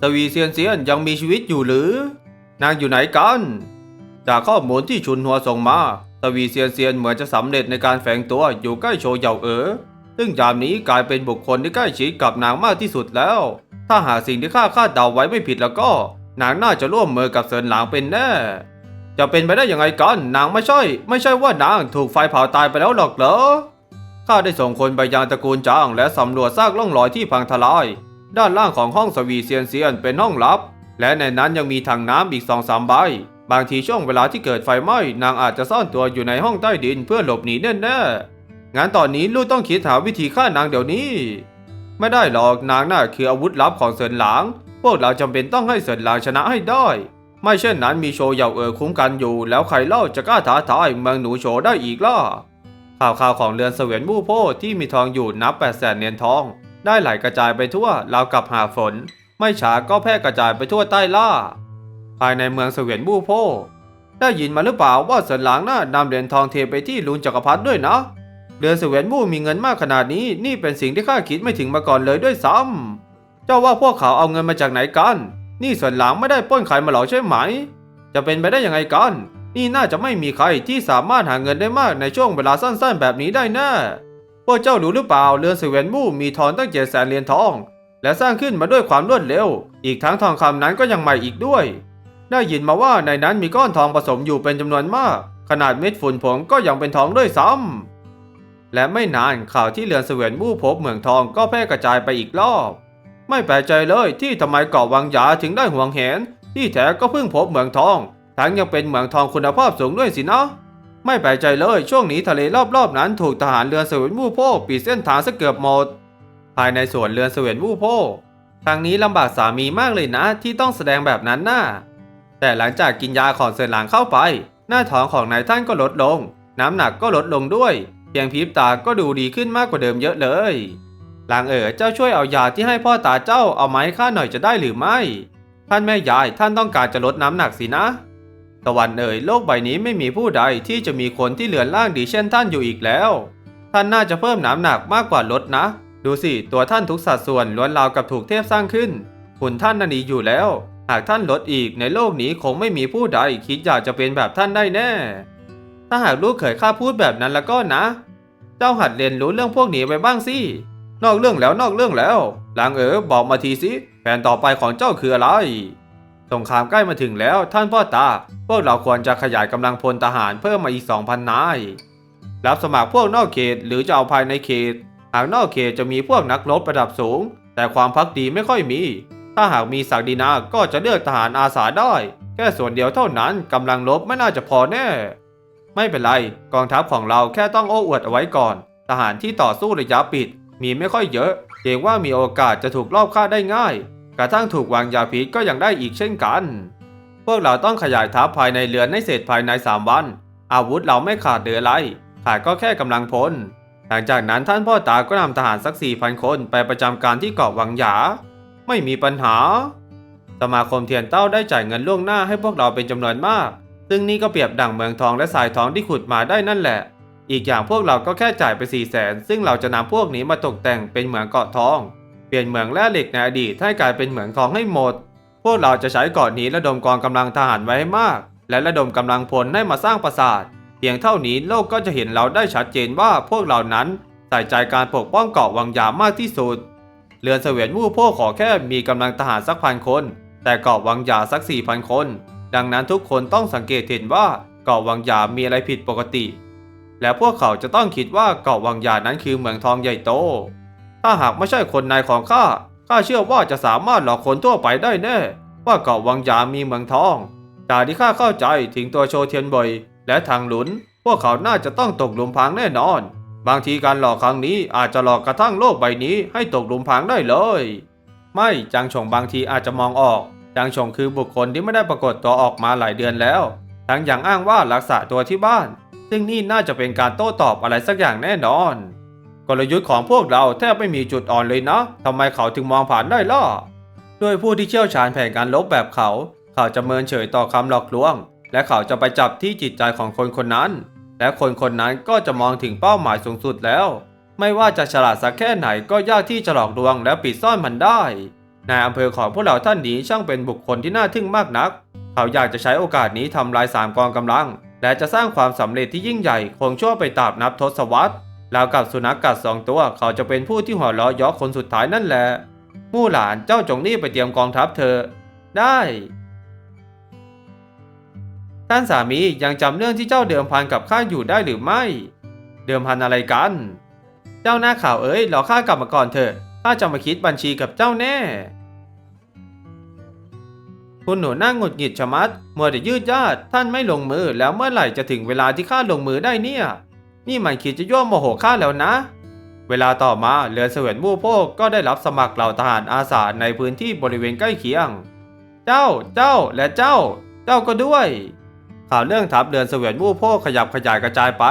สวีเซียนเซียนยังมีชีวิตอยู่หรือ นางอยู่ไหนกัน จากข้อมูลที่ชุนหัวส่งมา สวีเซียนเซียนเหมือนจะสำเร็จในการแฝงตัวอยู่ใกล้โชเหยาเอ๋อซึ่งยามนี้กลายเป็นบุคคลที่ใกล้ชิดกับนางมากที่สุดแล้ว ถ้าหากสิ่งที่ข้าคาดเดาไว้ไม่ผิดแล้วก็ นางน่าจะร่วมมือกับเซินหลางเป็นแน่ จะเป็นไปได้ยังไงกัน นางไม่ใช่ ไม่ใช่ว่านางถูกไฟเผาตายไปแล้วหรอกเหรอ ข้าได้ส่งคนไปยังตระกูลจางและสำรวจซากร่องรอยที่พังทลาย ด้านล่างของห้องสวีเซียนเซียนเป็นห้องลับ และในนั้นยังมีถังน้ำอีกสองสามใบบางทีช่วงเวลาที่เกิดไฟไหม้นางอาจจะซ่อนตัวอยู่ในห้องใต้ดินเพื่อหลบหนีแน่ๆงั้นตอนนี้ลูกต้องคิดหาวิธีฆ่านางเดี๋ยวนี้ ไม่ได้หรอกนางน่าคืออาวุธลับของเซินหลาง พวกเราจำเป็นต้องให้เซินหลางชนะให้ได้ ไม่เช่นนั้นมีโชว์เหยาเอ๋อคุ้มกันอยู่ แล้วใครเล่าจะกล้าท้าทายเมืองหนูโชได้อีกล่ะข่าวข่าวของเรือนเสวียนมู่โพที่มีทองอยู่นับแปดแสนเหรียญทอง ได้ไหลกระจายไปทั่วราวกับหาฝน ไม่ช้าก็แพร่กระจายไปทั่วใต้ล่า ภายในเมืองเสวียนมู่โพ ได้ยินมาหรือเปล่าว่าเสินหลางน่านำเหรียญทองเทไปที่ลุนจักรพรรดิด้วยนะเรือนเสวียนมู่มีเงินมากขนาดนี้ นี่เป็นสิ่งที่ข้าคิดไม่ถึงมาก่อนเลยด้วยซ้ำเจ้าว่าพวกเขาเอาเงินมาจากไหนกัน นี่เสินหลางไม่ได้ปล้นใครมาหรอกใช่ไหม จะเป็นไปได้ยังไงกัน นี่น่าจะไม่มีใครที่สามารถหาเงินได้มากในช่วงเวลาสั้น ๆ แบบนี้ได้แน่ พวกเจ้ารู้หรือเปล่าเรือนเสวียนมู่มีทองตั้งเจ็ดแสนเหรียญทอง และสร้างขึ้นมาด้วยความรวดเร็ว อีกทั้งทองคำนั้นก็ยังใหม่อีกด้วย ได้ยินมาว่าในนั้นมีก้อนทองผสมอยู่เป็นจำนวนมาก ขนาดเม็ดฝุ่นผงก็ยังเป็นทองด้วยซ้ำและไม่นานข่าวที่เรือนเสวียนมู่พบเหมืองทองก็แพร่กระจายไปอีกรอบ ไม่แปลกใจเลยที่ทำไมเกาะวังหยาถึงได้ห่วงแหนที่แท้ก็เพิ่งพบเหมืองทอง ทั้งยังเป็นเหมืองทองคุณภาพสูงด้วยสินะ ไม่แปลกใจเลยช่วงนี้ทะเลรอบๆนั้นถูกทหารเรือเสวียนมู่โพปิดเส้นทางซะเกือบหมด ภายในสวนเรือเสวียนมู่โพทางนี้ลำบากสามีมากเลยนะที่ต้องแสดงแบบนั้นน่ะแต่หลังจากกินยาของเซินหลางเข้าไป หน้าท้องของนายท่านก็ลดลง น้ำหนักก็ลดลงด้วยเพียงพิบตาก็ดูดีขึ้นมากกว่าเดิมเยอะเลยหลางเอ๋อเจ้าช่วยเอายาที่ให้พ่อตาเจ้าเอามาให้ข้าหน่อยจะได้หรือไม่ ท่านแม่ยายท่านต้องการจะลดน้ำหนักสินะ ตะวันเอ๋ยโลกใบนี้ไม่มีผู้ใดที่จะมีคนที่เหลือนร่างดีเช่นท่านอยู่อีกแล้ว ท่านน่าจะเพิ่มน้ำหนักมากกว่าลดนะ ดูสิ ตัวท่านทุกสัดส่วนล้วนราวกับถูกเทพสร้างขึ้นหุ่นท่านน่ะดีอยู่แล้ว หากท่านลดอีกในโลกนี้คงไม่มีผู้ใดคิดอยากจะเป็นแบบท่านได้แน่ ถ้าหากลูกเขยข้าพูดแบบนั้นแล้วก็นะ เจ้าหัดเรียนรู้เรื่องพวกนี้ไปบ้างสินอกเรื่องแล้วนอกเรื่องแล้วหลังเอ๋อบอกมาทีสิแผนต่อไปของเจ้าคืออะไร สงครามใกล้มาถึงแล้วท่านพ่อตา พวกเราควรจะขยายกำลังพลทหารเพิ่มมาอีก 2,000 นาย รับสมัครพวกนอกเขตหรือจะเอาภายในเขต หากนอกเขตจะมีพวกนักรบระดับสูง แต่ความพักดีไม่ค่อยมี ถ้าหากมีศักดินาก็จะเลือกทหารอาสาได้ แค่ส่วนเดียวเท่านั้นกำลังรบไม่น่าจะพอแน่ ไม่เป็นไร กองทัพของเราแค่ต้องโอ้อวดเอาไว้ก่อน ทหารที่ต่อสู้ระยะปิด มีไม่ค่อยเยอะเกรงว่ามีโอกาสจะถูกลอบฆ่าได้ง่าย กระทั่งถูกวางยาพิษก็ยังได้อีกเช่นกัน พวกเราต้องขยายทัพภายในเรือนให้เสร็จภายใน 3 วัน อาวุธเราไม่ขาดเหลืออะไร ขาดก็แค่กำลังพล หลังจากนั้นท่านพ่อตาก็นำทหารสัก4,000คนไปประจำการที่เกาะวังหยา ไม่มีปัญหา สมาคมเทียนเต้าได้จ่ายเงินล่วงหน้าให้พวกเราเป็นจำนวนมาก ซึ่งนี่ก็เปรียบดั่งเมืองทองและสายทองที่ขุดมาได้นั่นแหละ อีกอย่างพวกเราก็แค่จ่ายไป4ี่แสนซึ่งเราจะนำพวกนี้มาตกแต่งเป็นเหมืองเกาะทอง เปลี่ยนเหมืองแร่เหล็กในอดีตให้กลายเป็นเหมืองทองให้หมด พวกเราจะใช้เกาะนี้ระดมกองกำลังทหารไว้ให้มาก และระดมกำลังพลให้มาสร้างปราสาท เพียงเท่านี้โลกก็จะเห็นเราได้ชัดเจนว่าพวกเรานั้นใส่ใจการปกป้องเกาะวังยามากที่สุด เรือนเสวียนมู่พวกขอแค่มีกำลังทหารสักพันคน แต่เกาะวังยาสักสี่พันคน ดังนั้นทุกคนต้องสังเกตเห็นว่าเกาะวังยามีอะไรผิดปกติ และพวกเขาจะต้องคิดว่าเกาะวังยานั้นคือเมืองทองใหญ่โต ถ้าหากไม่ใช่คนในของข้า ข้าเชื่อว่าจะสามารถหลอกคนทั่วไปได้แน่ ว่าเกาะวังยามีเมืองทอง จากที่ข้าเข้าใจถึงตัวโชเทียนบอยและทางหลุน พวกเขาน่าจะต้องตกหลุมพรางแน่นอน บางทีการหลอกครั้งนี้อาจจะหลอกกระทั่งโลกใบนี้ให้ตกหลุมพรางได้เลย ไม่จางชงบางทีอาจจะมองออกจางชงคือบุคคลที่ไม่ได้ปรากฏตัวออกมาหลายเดือนแล้ว ทั้งอย่างอ้างว่ารักษาตัวที่บ้าน ซึ่งนี่น่าจะเป็นการโต้ตอบอะไรสักอย่างแน่นอน กลยุทธ์ของพวกเราแทบไม่มีจุดอ่อนเลยนะทำไมเขาถึงมองผ่านได้ล่ะด้วยผู้ที่เชี่ยวชาญแผนการลบแบบเขา เขาจะเมินเฉยต่อคำหลอกลวง และเขาจะไปจับที่จิตใจของคนคนนั้น และคนคนนั้นก็จะมองถึงเป้าหมายสูงสุดแล้ว ไม่ว่าจะฉลาดสักแค่ไหนก็ยากที่จะหลอกลวงและปิดซ่อนมันได้นายอำเภอของพวกเราท่านนี้ช่างเป็นบุคคลที่น่าทึ่งมากนัก เขาอยากจะใช้โอกาสนี้ทำลายสามกองกำลัง และจะสร้างความสำเร็จที่ยิ่งใหญ่คงชั่วไปตราบนับทศวรรษ แล้วกับสุนัขกัดสองตัวเขาจะเป็นผู้ที่หัวเราะยาะคนสุดท้ายนั่นแหละมู่หลานเจ้าจงรีบไปเตรียมกองทัพเธอ ได้ ท่านสามียังจำเรื่องที่เจ้าเดิมพันกับข้าอยู่ได้หรือไม่ เดิมพันอะไรกัน เจ้าหน้าข่าวเอ้ยรอข้ากลับมาก่อนเถอะข้าจะมาคิดบัญชีกับเจ้าแน่ คุณหนูนั่งหงุดหงิดชะมัดเมัวแต่ยืดยาดท่านไม่ลงมือแล้วเมื่อไหร่จะถึงเวลาที่ข้าลงมือได้เนี่ย นี่มันคิดจะย่วมโมโหข้าแล้วนะ เวลาต่อมาเรือเสวียนมู่โพกก็ได้รับสมัครเหล่าทหารอาสาในพื้นที่บริเวณใกล้เคียง เจ้า เจ้า และเจ้า เจ้าก็ด้วย ข่าวเรื่องทัพเรือนเสวียนมู่โพกขยับขยายกระจายไป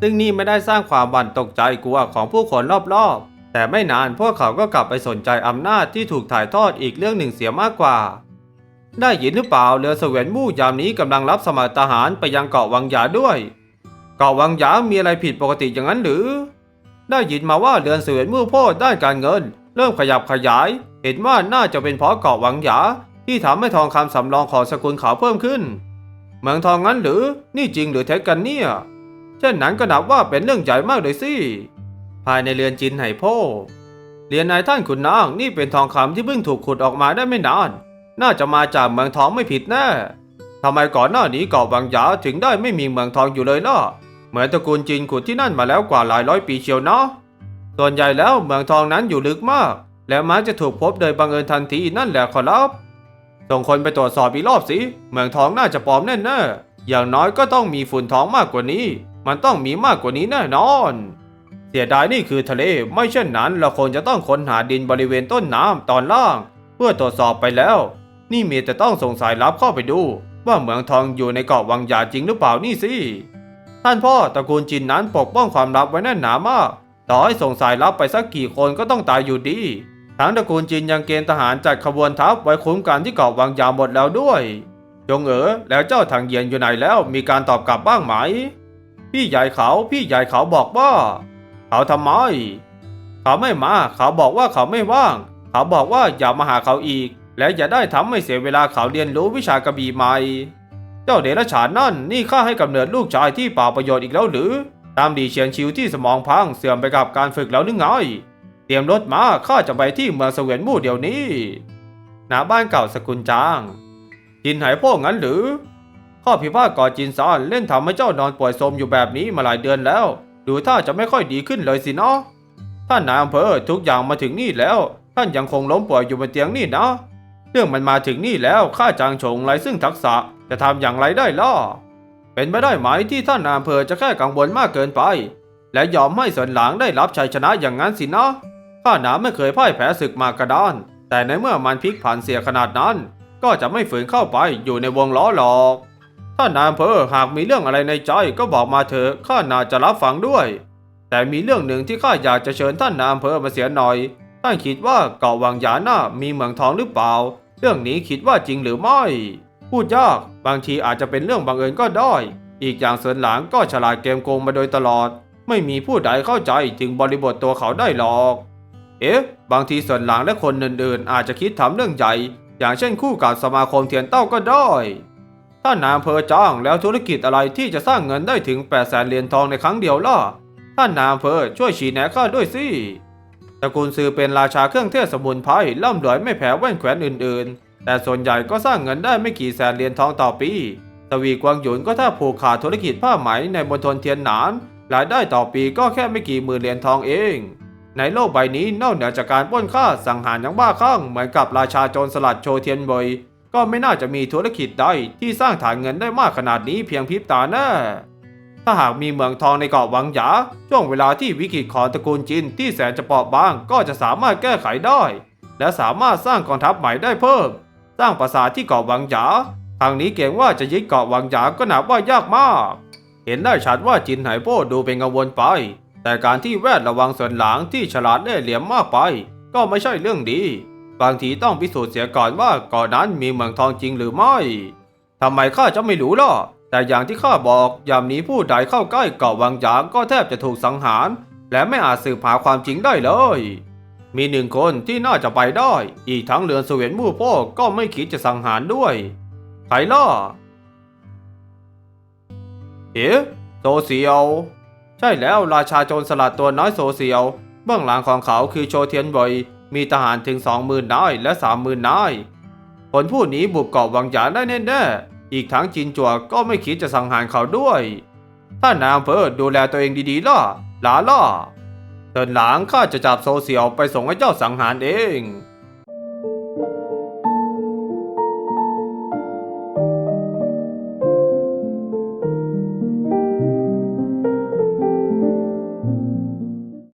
ซึ่งนี่ไม่ได้สร้างความหวั่นตกใจกลัวของผู้คนรอบๆแต่ไม่นานพวกเขาก็กลับไปสนใจอำนาจที่ถูกถ่ายทอดอีกเรื่องหนึ่งเสียมากกว่า ได้ยินหรือเปล่าเรือเสวียนมู่ยามนี้กำลังรับสมัครทหารไปยังเกาะวังหยาด้วย เกาะวังหยามีอะไรผิดปกติอย่างนั้นหรือ ได้ยินมาว่าเรือนเสวียนมู่โพธิ์ด้านการเงิน เริ่มขยับขยาย เห็นว่าน่าจะเป็นเพราะเกาะวังหยาที่ทำให้ทองคำสำรองของสกุลเขาเพิ่มขึ้น เมืองทองงั้นหรือนี่จริงหรือเท็จกันเนี่ยเช่นนั้นก็นับว่าเป็นเรื่องใหญ่มากเลยสิภายในเรือนจินไหโพเรียนนายท่านขุนนางนี่เป็นทองคำที่เพิ่งถูกขุดออกมาได้ไม่นาน น่าจะมาจากเมืองทองไม่ผิดแน่ทำไมก่อนหน้านี้เกาะบางหยาถึงได้ไม่มีเมืองทองอยู่เลยล่ะ เหมือนตระกูลจีนขุดที่นั่นมาแล้วกว่าหลายร้อยปีเชียวเนาะส่วนใหญ่แล้วเมืองทองนั้นอยู่ลึกมาก และมักจะถูกพบโดยบังเอิญทันทีนั่นแหละขอรับส่งคนไปตรวจสอบอีกรอบสิเมืองทองน่าจะปลอมแน่ๆอย่างน้อยก็ต้องมีฝุ่นทองมากกว่านี้ มันต้องมีมากกว่านี้แน่นอน เสียดายนี่คือทะเลไม่เช่นนั้นเราคงจะต้องค้นหาดินบริเวณต้นน้ำตอนล่าง เพื่อตรวจสอบไปแล้ว นี่มีแต่ต้องส่งสายลับเข้าไปดู ว่าเมืองทองอยู่ในเกาะวังยาจริงหรือเปล่านี่สิ ท่านพ่อตระกูลจินนั้นปกป้องความลับไว้แน่นหนามาก ต่อให้ส่งสายลับไปสักกี่คนก็ต้องตายอยู่ดีทั้งตระกูลจินยังเกณฑ์ทหารจัดขบวนทัพไว้คุ้มกันที่เกาะวังยาหมดแล้วด้วยจงเอ๋อแล้วเจ้าทางเยียนอยู่ไหนแล้วมีการตอบกลับบ้างไหม พี่ใหญ่เขาพี่ใหญ่เขาบอกว่า เขาทำไม เขาไม่มา เขาบอกว่าเขาไม่ว่าง เขาบอกว่าอย่ามาหาเขาอีก และอย่าได้ทำให้เสียเวลาเขาเรียนรู้วิชากระบี่ใหม่ เจ้าเดรัจฉานนั่นนี่ข้าให้กำเนิดลูกชายที่เปล่าประโยชน์อีกแล้วหรือ ตามดีเฉียนชิวที่สมองพังเสื่อมไปกับการฝึกแล้วนึกไงเตรียมรถมาข้าจะไปที่เมืองเสวียนมู่เดี๋ยวนี้ณบ้านเก่าสกุลจางจินหายพ่องั้นหรือ ข้อพิพาทก่อจินซานเล่นทำให้เจ้านอนป่วยโทรมอยู่แบบนี้มาหลายเดือนแล้ว ดูท่าจะไม่ค่อยดีขึ้นเลยสินะท่านนายอำเภอทุกอย่างมาถึงนี่แล้ว ท่านยังคงล้มป่วยอยู่บนเตียงนี่นะ รื่องมันมาถึงนี่แล้วข้าจางชงไรซึ่งทักษะจะทำอย่างไรได้ล่ะ เป็นไปได้ไหมที่ท่านนายอำเภอจะแค่กังวลมากเกินไป และยอมให้ส่วนหลังได้รับชัยชนะอย่างนั้นสินะข้าหนาไม่เคยพ่ายแพ้ศึกมากระดาน แต่ในเมื่อมันพลิกผันเสียขนาดนั้น ก็จะไม่ฝืนเข้าไปอยู่ในวงล้อหรอกท่านนายอำเภอหากมีเรื่องอะไรในใจก็บอกมาเถอะข้าน่าจะรับฟังด้วย แต่มีเรื่องหนึ่งที่ข้าอยากจะเชิญท่านนายอำเภอมาเสียหน่อยท่านคิดว่าเกาะวังยาน่ามีเมืองทองหรือเปล่า เรื่องนี้คิดว่าจริงหรือไม่ พูดยาก บางทีอาจจะเป็นเรื่องบังเอิญก็ได้ อีกอย่างเสินหลางก็ฉลาดเกมโกงมาโดยตลอด ไม่มีผู้ใดเข้าใจถึงบริบทตัวเขาได้หรอก เอ๊ะ บางทีส่วนหลังและคนอื่นๆ อาจจะคิดทำเรื่องใหญ่ อย่างเช่นคู่กับสมาคมเทียนเต้าก็ได้ท่านายอำเภอจ้างแล้วธุรกิจอะไรที่จะสร้างเงินได้ถึง8 0 0แสนเหรียญทองในครั้งเดียวล่ะ ท่านนายอำเภอช่วยชี้แนะข้าด้วยสิ ตระกูลซือเป็นราชาเครื่องเทศสมุนไพรล่ำรวยไม่แพ้แว่นแขวนอื่นๆ แต่ส่วนใหญ่ก็สร้างเงินได้ไม่กี่แสนเหรียญทองต่อปีตวีกวางหยุนก็ถ้าผูกขาดธุรกิจผ้าไหมในมณฑลเทียนหนานรายได้ต่อปีก็แค่ไม่กี่หมื่นเหรียญทองเอง ในโลกใบนี้นอกเหนือจากการป้นฆ่าสังหารอย่างบ้าคลั่งเหมือนกับราชาโจรสลัดโชเทียนเบยก็ไม่น่าจะมีธุรกิจใดที่สร้างฐานเงินได้มากขนาดนี้เพียงพริบตาแน่ ถ้าหากมีเมืองทองในเกาะหวังหยาช่วงเวลาที่วิกฤตของตระกูลจินที่แสนจะเปราะบางก็จะสามารถแก้ไขได้ และสามารถสร้างกองทัพใหม่ได้เพิ่ม สร้างปราสาทที่เกาะหวังหยาทางนี้เกรงว่าจะยึดเกาะหวังหยาก็นับว่ายากมาก เห็นได้ชัดว่าจินไหโป้ดูเป็นกังวลไป แต่การที่แวดระวังส่วนหลังที่ฉลาดเล่ห์เหลี่ยมมากไป ก็ไม่ใช่เรื่องดี บางทีต้องพิสูจน์เสียก่อนว่าเกาะนั้นมีเมืองทองจริงหรือไม่ทำไมข้าจะไม่รู้ล่ะ แต่อย่างที่ข้าบอกยามนี้ผู้ใดเข้าใกล้เกาะวังหยางก็แทบจะถูกสังหาร และไม่อาจสืบหาความจริงได้เลย มีหนึ่งคนที่น่าจะไปได้ อีกทั้งเรือนเสวียนมู่พ่อก็ไม่คิดจะสังหารด้วยใครล่ะเอ๋โซเซียว ใช่แล้วราชาโจรสลัดตัวน้อยโซเซียว เบื้องหลังของเขาคือโชเทียนบอยมีทหารถึงสองหมื่นนายและสามหมื่นนายคนผู้นี้บุกเกาะวังหยางได้แน่ๆ อีกทั้งจินจัวก็ไม่คิดจะสังหารเขาด้วย ถ้านายอำเภอดูแลตัวเองดีๆล่ะหลาล่ะเดินหลังข้าจะจับโซเซียวไปส่งให้เจ้าสังหารเอง